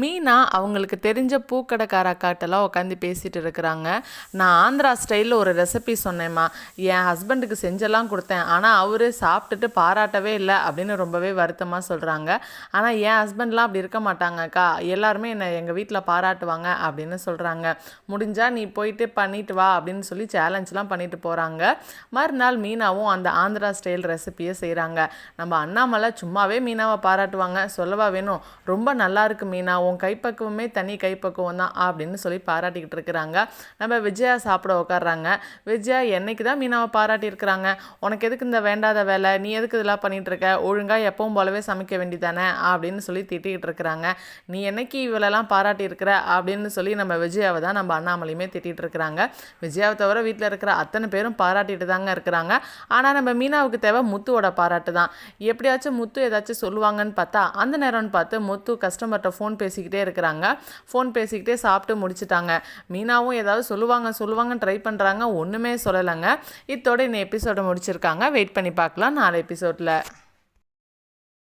மீனா அவங்களுக்கு தெரிஞ்ச பூக்கடைக்கார அக்காட்டெல்லாம் உட்காந்து பேசிகிட்டு இருக்கிறாங்க. நான் ஆந்திரா ஸ்டைலில் ஒரு ரெசிபி சொன்னேம்மா. என் ஹஸ்பண்டுக்கு செஞ்செல்லாம் கொடுத்தேன். ஆனால் அவர் சாப்பிட்டுட்டு பாராட்டவே இல்லை அப்படின்னு ரொம்பவே வருத்தமாக சொல்கிறாங்க ஆனால் என் ஹஸ்பண்ட்லாம் அப்படி இருக்க மாட்டாங்கக்கா எல்லாருமே என்னை எங்கள் வீட்டில் பாராட்டுவாங்க அப்படின்னு சொல்கிறாங்க முடிஞ்சால் நீ போயிட்டு பண்ணிட்டு வா அப்படின்னு சொல்லி சேலஞ்செலாம் பண்ணிட்டு போகிறாங்க மறுநாள் மீனாவும் அந்த ஆந்திரா ஸ்டைல் ரெசிபியை செய்கிறாங்க நம்ம அண்ணாமலை சும்மாவே மீனாவை பாராட்டுவாங்க. சொல்லவா வேணும்? ரொம்ப நல்லா இருக்கு மீனா உன் கைப்பக்குவமே தனி கைப்பக்குவம் தான் அப்படின்னு சொல்லி பாராட்டிக்கிட்டு இருக்கிறாங்க. நம்ம விஜயா சாப்பிட உட்காடுறாங்க விஜயா என்னைக்கு தான் மீனாவை பாராட்டியிருக்கிறாங்க உனக்கு எதுக்கு இந்த வேண்டாத வேலை? நீ எதுக்கு இதெல்லாம் பண்ணிகிட்ருக்க இருக்க? ஒழுங்காக எப்பவும் போலவே சமைக்க வேண்டிதானே அப்படின்னு சொல்லி திட்டிகிட்டு இருக்கிறாங்க. நீ என்னைக்கு இவளெல்லாம் பாராட்டியிருக்கிற அப்படின்னு சொல்லி நம்ம விஜயாவை தான் நம்ம அண்ணாமலையுமே திட்டிகிட்டு இருக்கிறாங்க. விஜயாவை தவிர வீட்டில் இருக்கிற அத்தனை பேரும் பாராட்டிட்டு தாங்க இருக்கிறாங்க. ஆனால் நம்ம மீனாவுக்கு தேவை முத்துவோட பாராட்டு தான். எப்படியாச்சும் முத்து ஏதாச்சும் சொல்லுவாங்கன்னு பார்த்தா அந்த நேரம்னு பார்த்து முத்து கஸ்டமர்கிட்ட ஃபோன் பேசிக்கிட்டே இருக்கிறாங்க. ஃபோன் பேசிக்கிட்டே சாப்பிட்டு முடிச்சிட்டாங்க. மீனாவும் ஏதாவது சொல்லுவாங்க சொல்லுவாங்கன்னு ட்ரை பண்ணுறாங்க ஒன்றுமே சொல்லலைங்க. இத்தோட இந்த எபிசோடை முடிச்சிருக்காங்க. வெயிட் பண்ணி பார்க்கலாம். நாலு எபிசோடில்